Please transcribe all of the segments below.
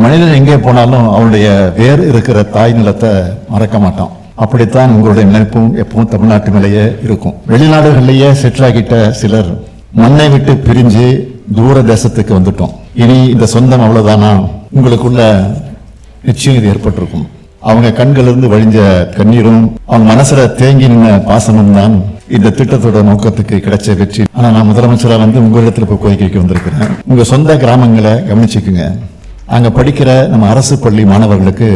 மனிதன் எங்கே போனாலும் அவனுடைய வேர் இருக்கிற தாய் நிலத்தை மறக்க மாட்டான். அப்படித்தான் உங்களுடைய நினைப்பும் எப்பவும் தமிழ்நாட்டு மேலேயே இருக்கும். வெளிநாடுகளிலேயே செட்டிலாகிட்ட சிலர் மண்ணை விட்டு பிரிஞ்சு தூர தேசத்துக்கு வந்துட்டோம். இனி இந்த சொந்தம் அவ்வளவுதானா? உங்களுக்குள்ள நிச்சயம் இது ஏற்பட்டிருக்கும். அவங்க கண்களிலிருந்து வழிஞ்ச கண்ணீரும் அவங்க மனசுல தேங்கி நின்ன பாசமும் தான் இந்த திட்டத்தோட நோக்கத்துக்கு கிடைச்ச வெற்றி. ஆனா நான் முதலமைச்சரா வந்து உங்களிடத்துல போய் கோரிக்கைக்கு வந்திருக்கிறேன். உங்க சொந்த கிராமங்களை கவனிச்சுக்குங்க. அங்க படிக்கிற நம்ம அரசு பள்ளி மாணவர்களுக்கு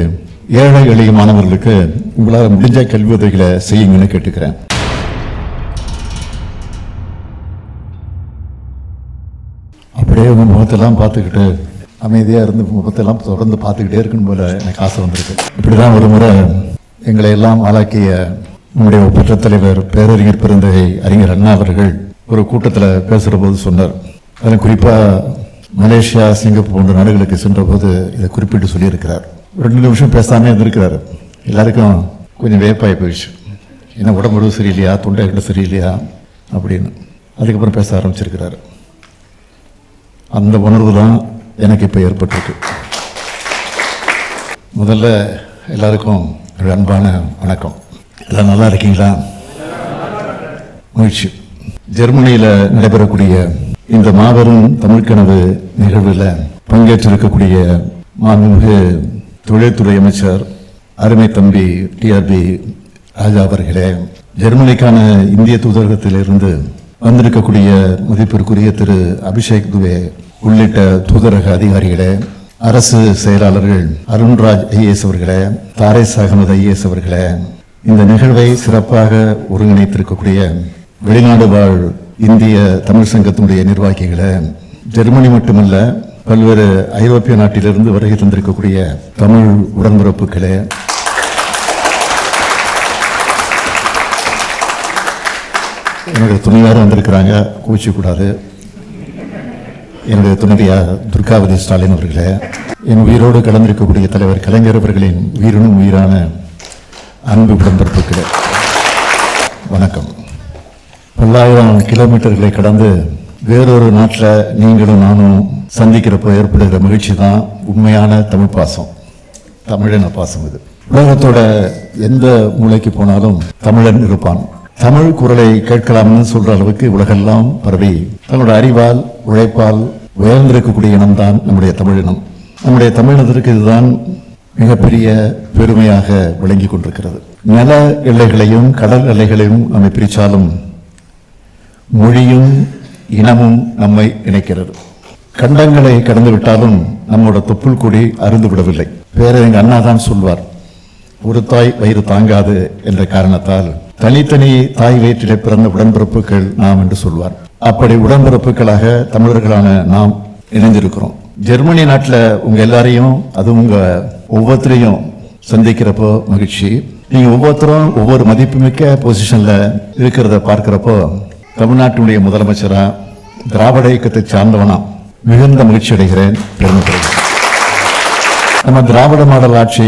ஏழை எளிய மாணவர்களுக்கு உங்களால் முடிஞ்ச கல்வி உதவிகளை செய்யுங்கன்னு கேட்டுக்கிறேன். அப்படியே உங்க முகத்தெல்லாம் பார்த்துக்கிட்டு அமைதியா இருந்து முகத்தெல்லாம் தொடர்ந்து பார்த்துக்கிட்டே இருக்குன்னு போல எனக்கு ஆசை வந்திருக்கு. இப்படிதான் ஒரு முறை எங்களை எல்லாம் ஆளாக்கிய நம்முடைய ஒப்பற்ற தலைவர் பேரறிஞர் பெருந்தகை அறிஞர் அண்ணா அவர்கள் ஒரு கூட்டத்தில் பேசுகிற போது சொன்னார். அதில் குறிப்பாக மலேசியா சிங்கப்பூர் போன்ற நாடுகளுக்கு சென்றபோது இதை குறிப்பிட்டு சொல்லியிருக்கிறார். ரெண்டு நிமிஷம் பேசாம இருந்திருக்கிறாரு. எல்லாருக்கும் கொஞ்சம் வேப்பாய் போயிடுச்சு. என்ன உடம்பு சரியில்லையா? தொண்டை சரியில்லையா? அப்படின்னு. அதுக்கப்புறம் பேச ஆரம்பிச்சிருக்கிறாரு. அந்த உணர்வு தான் எனக்கு இப்போ ஏற்பட்டிருக்கு. முதல்ல எல்லாருக்கும் ஒரு அன்பான வணக்கம். எல்லாம் நல்லா இருக்கீங்களா? மகிழ்ச்சி. ஜெர்மனியில் நடைபெறக்கூடிய இந்த மாபெரும் தமிழ்கனவு நிகழ்வில் பங்கேற்றிருக்கக்கூடிய மாண்புமிகு தொழில்துறை அமைச்சர் அருமை தம்பி டிஆர்பி ராஜா அவர்களே ஜெர்மனிக்கான இந்திய தூதரகத்திலிருந்து வந்திருக்கக்கூடிய மதிப்பிற்குரிய திரு அபிஷேக் துவே உள்ளிட்ட தூதரக அதிகாரிகளே அரசு செயலாளர்கள் அருண்ராஜ் ஐஏஎஸ் அவர்களே தாரேஸ் அகமது ஐஏஎஸ் அவர்களே இந்த நிகழ்வை சிறப்பாக ஒருங்கிணைத்திருக்கக்கூடிய வெளிநாடு வாழ் இந்திய தமிழ் சங்கத்தினுடைய நிர்வாகிகளை ஜெர்மனி மட்டுமல்ல பல்வேறு ஐரோப்பிய நாட்டிலிருந்து வருகை தந்திருக்கக்கூடிய தமிழ் உடன்பிறப்புகளே. என்னுடைய துணையாரும் வந்திருக்கிறாங்க கூச்சக்கூடாது என்னுடைய துணைவியார் துர்காவதி ஸ்டாலின் அவர்களே. என் உயிரோடு கலந்திருக்கக்கூடிய தலைவர் கலைஞர் அவர்களின் உயிரினும் உயிரான அன்பு உடன்பிறப்புகளே. வணக்கம். பல்லாயிரம் கிலோமீட்டர்களை கடந்து வேறொரு நாட்டில் நீங்களும் நானும் சந்திக்கிறப்போ ஏற்படுகிற மகிழ்ச்சி தான் உண்மையான தமிழ் பாசம். தமிழின பாசம் இது. உலகத்தோட எந்த மூலைக்கு போனாலும் தமிழன் இருப்பான். தமிழ் குரலை கேட்கலாம்னு சொல்ற அளவுக்கு உலகெல்லாம் பரவி தன்னோட அறிவால் உழைப்பால் உயர்ந்திருக்கக்கூடிய இனம்தான் நம்முடைய தமிழினம் நம்முடைய தமிழினத்திற்கு இதுதான் மிகப்பெரிய பெருமையாக விளங்கி கொண்டிருக்கிறது. நில எல்லைகளையும் கடல் எல்லைகளையும் நம்மை பிரித்தாலும் மொழியும் இனமும் நம்மை இணைக்கிறது. கண்டங்களை கடந்து விட்டாலும் நம்மோட தொப்புள் கொடி அருந்து விடவில்லை. வேற எங்க அண்ணா தான் சொல்வார் ஒரு தாய் வயிறு தாங்காது என்ற காரணத்தால் தனித்தனி தாய் வயிற்றிலே பிறந்த உடன்பிறப்புகள் நாம் என்று சொல்வார். அப்படி உடன்பிறப்புகளாக தமிழர்களான நாம் இணைந்திருக்கிறோம். ஜெர்மனி நாட்டில் உங்க எல்லாரையும் அது உங்க ஒவ்வொருத்தரையும் சந்திக்கிறப்போ மகிழ்ச்சி. நீங்க ஒவ்வொருத்தரும் ஒவ்வொரு மதிப்புமிக்க பொசிஷன்ல இருக்கிறத பார்க்கிறப்போ தமிழ்நாட்டினுடைய முதலமைச்சரா திராவிட இயக்கத்தை சார்ந்தவனா மிகுந்த மகிழ்ச்சி அடைகிறேன் பெருமைப்படுகிறேன் நம்ம திராவிட மாடல் ஆட்சி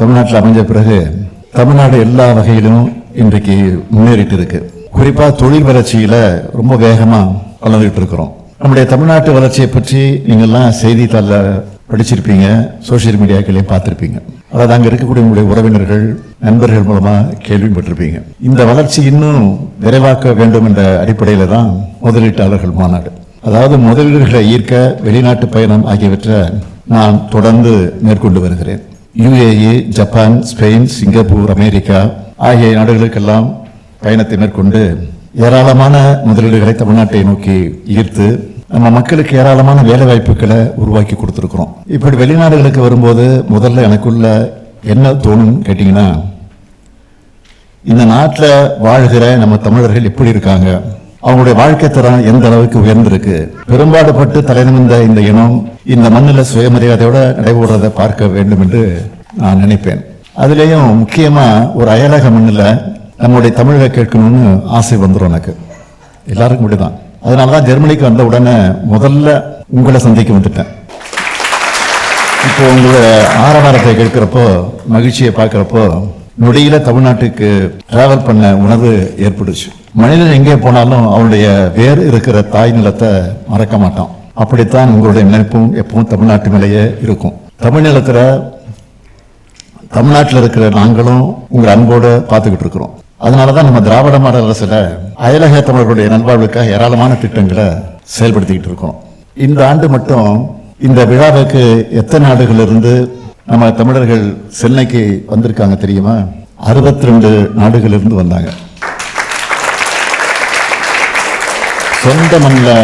தமிழ்நாட்டில் அமைஞ்ச பிறகு தமிழ்நாடு எல்லா வகையிலும் இன்றைக்கு முன்னேறிட்டு இருக்கு குறிப்பாக தொழில் வளர்ச்சியில் ரொம்ப வேகமாக வளர்ந்துகிட்டு இருக்கிறோம். நம்முடைய தமிழ்நாட்டு வளர்ச்சியை பற்றி நீங்கள்லாம் செய்தித்தாளில் படிச்சிருப்பீங்க சோசியல் மீடியாக்களையும் பார்த்துருப்பீங்க. அதாவது அங்கே இருக்கக்கூடிய உங்களுடைய உறவினர்கள் நண்பர்கள் மூலமாக கேள்விப்பட்டிருப்பீங்க. இந்த வளர்ச்சி இன்னும் விரைவாக்க வேண்டும் என்ற அடிப்படையில் தான் முதலீட்டாளர்கள் மாநாடு. அதாவது முதலீடுகளை ஈர்க்க வெளிநாட்டு பயணம் ஆகியவற்றை நான் தொடர்ந்து மேற்கொண்டு வருகிறேன். UAE Japan Spain Singapore America ஆகிய நாடுகளுக்கெல்லாம் பயணத்தை மேற்கொண்டு ஏராளமான முதலீடுகளை தமிழ்நாட்டை நோக்கி ஈர்த்து நம்ம மக்களுக்கு ஏராளமான வேலை வாய்ப்புகளை உருவாக்கி கொடுத்துருக்குறோம். இப்படி வெளிநாடுகளுக்கு வரும்போது முதல்ல எனக்குள்ள என்ன தோணும் கேட்டிங்கன்னா இந்த நாட்டில் வாழ்கிற நம்ம தமிழர்கள் எப்படி இருக்காங்க? அவங்களுடைய வாழ்க்கை தரம் எந்த அளவுக்கு உயர்ந்திருக்கு? பெரும்பாடுபட்டு தலைநிமிர்ந்த இந்த இனம் இந்த மண்ணில் சுயமரியாதையோட நடைபெறுறதை பார்க்க வேண்டும் என்று நான் நினைப்பேன். அதுலேயும் முக்கியமாக ஒரு அயலக மண்ணில் நம்முடைய தமிழை கேட்கணும்னு ஆசை வந்துடும் எனக்கு. எல்லாருக்கும் இப்படிதான். அதனால தான் ஜெர்மனிக்கு வந்த உடனே முதல்ல உங்களை சந்திக்க வந்துட்டேன். இப்போ உங்களோட ஆரவாரத்தை கேட்கிறப்போ மகிழ்ச்சியை பார்க்குறப்போ நொடியில தமிழ்நாட்டுக்கு டிராவல் பண்ண உணர்வு ஏற்படுச்சு மனிதன் எங்கே போனாலும் அவனுடைய வேர் இருக்கிற தாய் நிலத்தை மறக்க மாட்டான். அப்படித்தான் உங்களுடைய நினைப்பும் எப்பவும் தமிழ்நாட்டு மேலேயே இருக்கும். தமிழ்நிலத்தில் தமிழ்நாட்டில் இருக்கிற நாங்களும் உங்கள் அன்போடு பார்த்துக்கிட்டு இருக்கிறோம். அதனால தான் நம்ம திராவிட மாடல் அரசில் அயலக தமிழர்களுடைய நல்வாழ்வுக்காக ஏராளமான திட்டங்களை செயல்படுத்திக்கிட்டு இருக்கோம். இந்த ஆண்டு மட்டும் இந்த விழாவுக்கு எத்தனை நாடுகளிலிருந்து நம்ம தமிழர்கள் சென்னைக்கு வந்திருக்காங்க தெரியுமா? அறுபத்தி ரெண்டு நாடுகளிலிருந்து வந்தாங்க. சொந்த மண்ணில்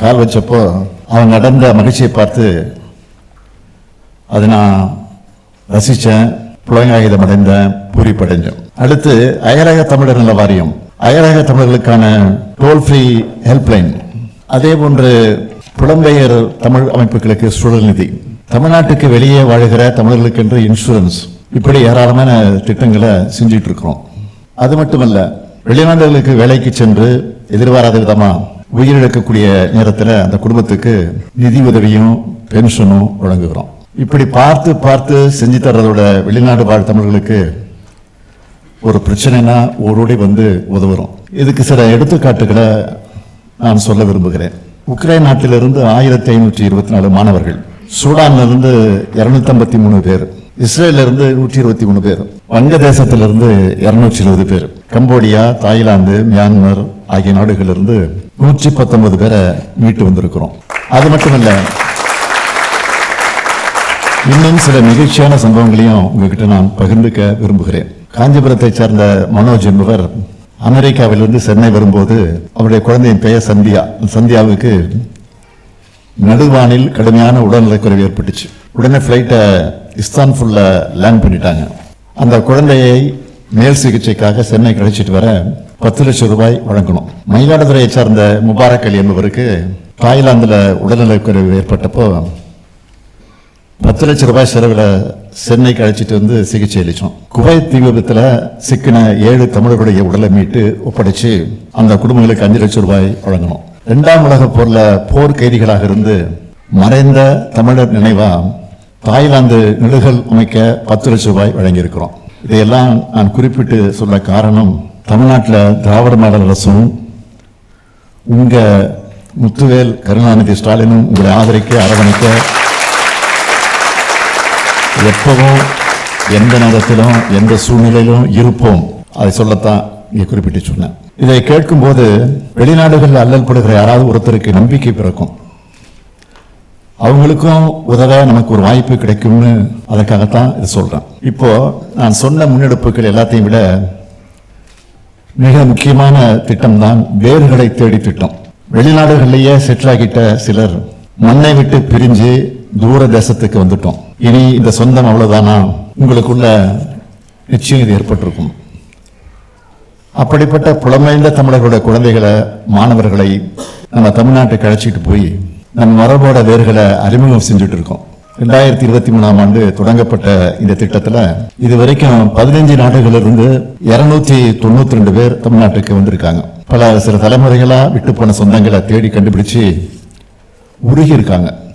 கால் வச்சப்போ அவங்க நடந்த மகிழ்ச்சியை பார்த்து அதை நான் ரசித்தேன் புலங்காயுதம் அடைந்தேன் பூரிப்படைஞ்சேன். அடுத்து அயலக தமிழர் நல வாரியம். அயலக தமிழர்களுக்கான டோல் ஃப்ரீ ஹெல்ப்லைன் அதே போன்று புலம்பெயர் தமிழ் அமைப்புகளுக்கு சுழல் நிதி. தமிழ்நாட்டுக்கு வெளியே வாழ்கிற தமிழர்களுக்கென்று இன்சூரன்ஸ் இப்படி ஏராளமான திட்டங்களை செஞ்சிட்டு இருக்கிறோம். அது மட்டுமல்ல வெளிநாடுகளுக்கு வேலைக்கு சென்று எதிர்பாராத விதமா உயிரிழக்கக்கூடிய நேரத்தில் அந்த குடும்பத்துக்கு நிதி உதவியும் பென்ஷனும் வழங்குகிறோம். இப்படி பார்த்து பார்த்து செஞ்சு தர்றதோட வெளிநாடு வாழ் தமிழர்களுக்கு ஒரு பிரச்சனைனா ஓடோடி வந்து உதவுறோம். இதுக்கு சில எடுத்துக்காட்டுகளை நான் சொல்ல விரும்புகிறேன். உக்ரைன் நாட்டிலிருந்து ஆயிரத்தி ஐநூற்றி இருபத்தி நாலு மாணவர்கள் சூடான்ல இருந்து இருநூத்தி ஐம்பத்தி மூணு பேர் இஸ்ரேல்ல இருந்து நூற்றி இருபத்தி மூணு பேர் வங்கதேசத்திலிருந்து இருநூற்றி இருபது பேர் கம்போடியா தாய்லாந்து மியான்மர் ஆகிய நாடுகளிலிருந்து நூற்றி பத்தொன்பது பேரை மீட்டு வந்திருக்கிறோம். அது மட்டுமல்ல இன்னும் சில நிகழ்ச்சியான சம்பவங்களையும் உங்ககிட்ட நான் பகிர்ந்துக்க விரும்புகிறேன். காஞ்சிபுரத்தை சேர்ந்த மனோஜ் என்பவர் அமெரிக்காவிலிருந்து சென்னை வரும்போது அவருடைய குழந்தையின் பெயர் சந்தியா. சந்தியாவுக்கு நடுவானில் கடுமையான உடல்நலக்குறைவு ஏற்பட்டுச்சு. உடனே ஃப்ளைட்டை இஸ்தான்புல்ல லேண்ட் பண்ணிட்டாங்க. அந்த குழந்தையை மேல் சிகிச்சைக்காக சென்னை கழிச்சிட்டு வர பத்து லட்சம் ரூபாய் வழங்கணும். மயிலாடுதுறையை சார்ந்த முபாரக் அலி என்பவருக்கு தாய்லாந்துல உடல்நலக்குறைவு ஏற்பட்டப்போ பத்து லட்சம் ரூபாய் செலவில் சென்னைக்கு அழைச்சிட்டு வந்து சிகிச்சை அளித்தோம் குவைத் தீ விபத்தில் சிக்கின ஏழு தமிழர்களுடைய உடலை மீட்டு ஒப்படைச்சு அந்த குடும்பங்களுக்கு அஞ்சு லட்சம் ரூபாய் வழங்கணும் இரண்டாம் உலக போர்ல போர் கைதிகளாக இருந்து மறைந்த தமிழர் நினைவா தாய்லாந்து நிலுகல் அமைக்க பத்து லட்சம் ரூபாய் வழங்கியிருக்கிறோம். இதையெல்லாம் நான் குறிப்பிட்டு சொல்ல காரணம் தமிழ்நாட்டில் திராவிட மாடல் அரசும் உங்க முத்துவேல் கருணாநிதி ஸ்டாலினும் உங்களை ஆதரிக்க அரவணைக்க எப்பவும் எந்த நேரத்திலும் எந்த சூழ்நிலையிலும் இருப்போம். அதை சொல்லத்தான் இங்கே குறிப்பிட்டு சொன்னேன். இதை கேட்கும்போது வெளிநாடுகளில் அல்லல் படுகிற யாராவது ஒருத்தருக்கு நம்பிக்கை பிறக்கும். அவங்களுக்கும் உதவ நமக்கு ஒரு வாய்ப்பு கிடைக்கும்னு அதற்காகத்தான் இது சொல்கிறேன் இப்போ நான் சொன்ன முன்னெடுப்புகள் எல்லாத்தையும் விட மிக முக்கியமான திட்டம் தான் வேர்களை தேடி திட்டம். வெளிநாடுகளிலேயே செட்டில் ஆகிட்ட சிலர் மண்ணை விட்டு பிரிஞ்சு தூர தேசத்துக்கு வந்துட்டோம். இனி இந்த சொந்தம் அவ்வளவுதானா? உங்களுக்குள்ள நிச்சயம் இது ஏற்பட்டிருக்கும். அப்படிப்பட்ட புலமைந்த தமிழர்களுடைய குழந்தைகளை மாணவர்களை நம்ம தமிழ்நாட்டுக்கு அழைச்சிட்டு போய் நம்ம மரபோட வேர்களை அறிமுகம் செஞ்சுட்டு இருக்கோம் ரெண்டாயிரத்தி இருபத்தி மூணாம் ஆண்டு தொடங்கப்பட்ட இந்த திட்டத்துல இது வரைக்கும் பதினைஞ்சு நாடுகளிலிருந்து இருநூத்தி தொண்ணூத்தி ரெண்டு பேர் தமிழ்நாட்டுக்கு வந்திருக்காங்க. பல சில தலைமுறைகளா விட்டு போன சொந்தங்களை தேடி கண்டுபிடிச்சு உருகி இருக்காங்க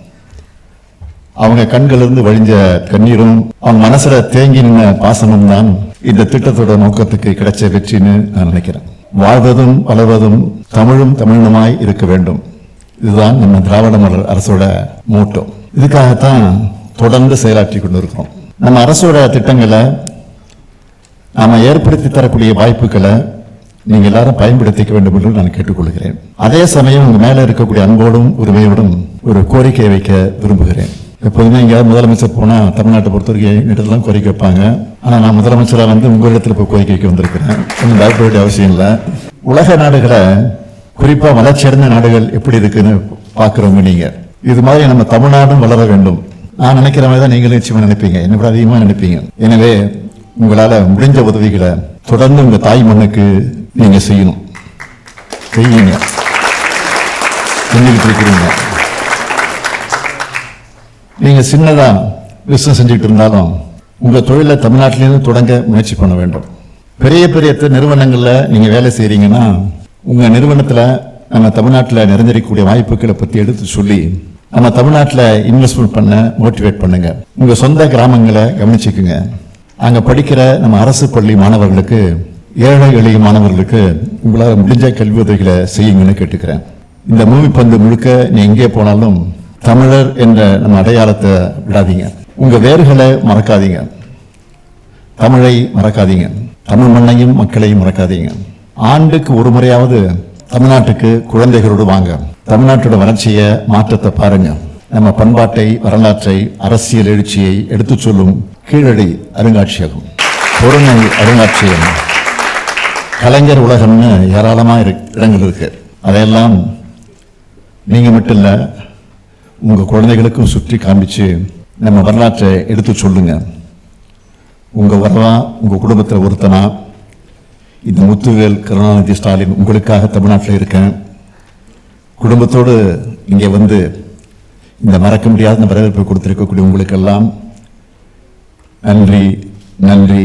அவங்க கண்களிலிருந்து வழிஞ்ச கண்ணீரும் அவங்க மனசுல தேங்கி நின்ன பாசமும் தான் இந்த திட்டத்தோட நோக்கத்துக்கு கிடைச்ச வெற்றின்னு நான் நினைக்கிறேன். வாழ்வதும் வளர்வதும் தமிழும் தமிழனுமாய் இருக்க வேண்டும். இதுதான் நம்ம திராவிட மலர் அரசோட மோட்டோ. இதுக்காகத்தான் தொடர்ந்து செயலாற்றி கொண்டு இருக்கிறோம் நம்ம அரசோட திட்டங்களை நாம ஏற்படுத்தி தரக்கூடிய வாய்ப்புகளை நீங்க எல்லாரும் பயன்படுத்திக்க வேண்டும் என்று நான் கேட்டுக்கொள்கிறேன். அதே சமயம் உங்க மேல இருக்கக்கூடிய அன்போடும் உரிமையோடும் ஒரு கோரிக்கை வைக்க விரும்புகிறேன். எப்போதுமே எங்கேயாவது முதலமைச்சர் போனால் தமிழ்நாட்டை பொறுத்த வரைக்கும் இடத்துலாம் கோரிக்கை வைப்பாங்க. ஆனால் நான் முதலமைச்சராக வந்து உங்கள் இடத்துல இப்போ கோரிக்கை வைக்க வந்திருக்கிறேன். ஒன்றும் பயப்பட வேண்டிய அவசியம் இல்லை. உலக நாடுகளை குறிப்பாக வளர்ச்சியடைந்த நாடுகள் எப்படி இருக்குன்னு பார்க்குறவங்க நீங்கள் இது மாதிரி நம்ம தமிழ்நாடும் வளர வேண்டும். நான் நினைக்கிற மாதிரி தான் நீங்களும் நிச்சயமாக நினைப்பீங்க. என்னை விட அதிகமாக நினைப்பீங்க. எனவே உங்களால் முடிஞ்ச உதவிகளை தொடர்ந்து உங்கள் தாய் மண்ணுக்கு நீங்கள் செய்யணும். செய்யுங்க. செஞ்சுக்கிட்டு இருக்கிறீங்க நீங்கள் சின்னதாக பிஸ்னஸ் செஞ்சுக்கிட்டு இருந்தாலும் உங்கள் தொழிலை தமிழ்நாட்டிலேருந்து தொடங்க முயற்சி பண்ண வேண்டும். பெரிய பெரிய நிறுவனங்களில் நீங்கள் வேலை செய்கிறீங்கன்னா உங்கள் நிறுவனத்தில் நம்ம தமிழ்நாட்டில் நிறைஞ்சிருக்கக்கூடிய வாய்ப்புகளை பற்றி எடுத்து சொல்லி நம்ம தமிழ்நாட்டில் இன்வெஸ்ட்மெண்ட் பண்ண மோட்டிவேட் பண்ணுங்க. உங்கள் சொந்த கிராமங்களை கவனிச்சுக்குங்க. அங்கே படிக்கிற நம்ம அரசு பள்ளி மாணவர்களுக்கு ஏழை எளிய மாணவர்களுக்கு உங்களால் முடிஞ்ச கல்வி உதவிகளை செய்யுங்கன்னு கேட்டுக்கிறேன். இந்த மூவி பந்து முழுக்க நீ எங்கே போனாலும் தமிழர் என்ற நம்ம அடையாளத்தை விடாதீங்க. உங்க வேர்களை மறக்காதீங்க. தமிழை மறக்காதீங்க. தமிழ் மண்ணையும் மக்களையும் மறக்காதீங்க. ஆண்டுக்கு ஒரு முறையாவது தமிழ்நாட்டுக்கு குழந்தைகளோடு வாங்க. தமிழ்நாட்டோட வளர்ச்சியை மாற்றத்தை பாருங்க. நம்ம பண்பாட்டை வரலாற்றை அரசியல் எழுச்சியை எடுத்துச் சொல்லும் கீழடி அருங்காட்சியகம். பொறுமை அருங்காட்சியகம். கலைஞர் உலகம்னு ஏராளமாக இரு- இடங்கள் இருக்கு. அதையெல்லாம் நீங்கள் மட்டும் இல்லை உங்கள் குழந்தைகளுக்கும் சுற்றி காமிச்சு நம்ம வரலாற்றை எடுத்து சொல்லுங்க. உங்கள் வரலா உங்கள் குடும்பத்தில் ஒருத்தனா? இந்த முத்துவேல் கருணாநிதி ஸ்டாலின் உங்களுக்காக தமிழ்நாட்டில் இருக்கேன். குடும்பத்தோடு இங்கே வந்து இந்த மறக்க முடியாத வரவேற்பை கொடுத்துருக்கக்கூடிய உங்களுக்கெல்லாம் நன்றி நன்றி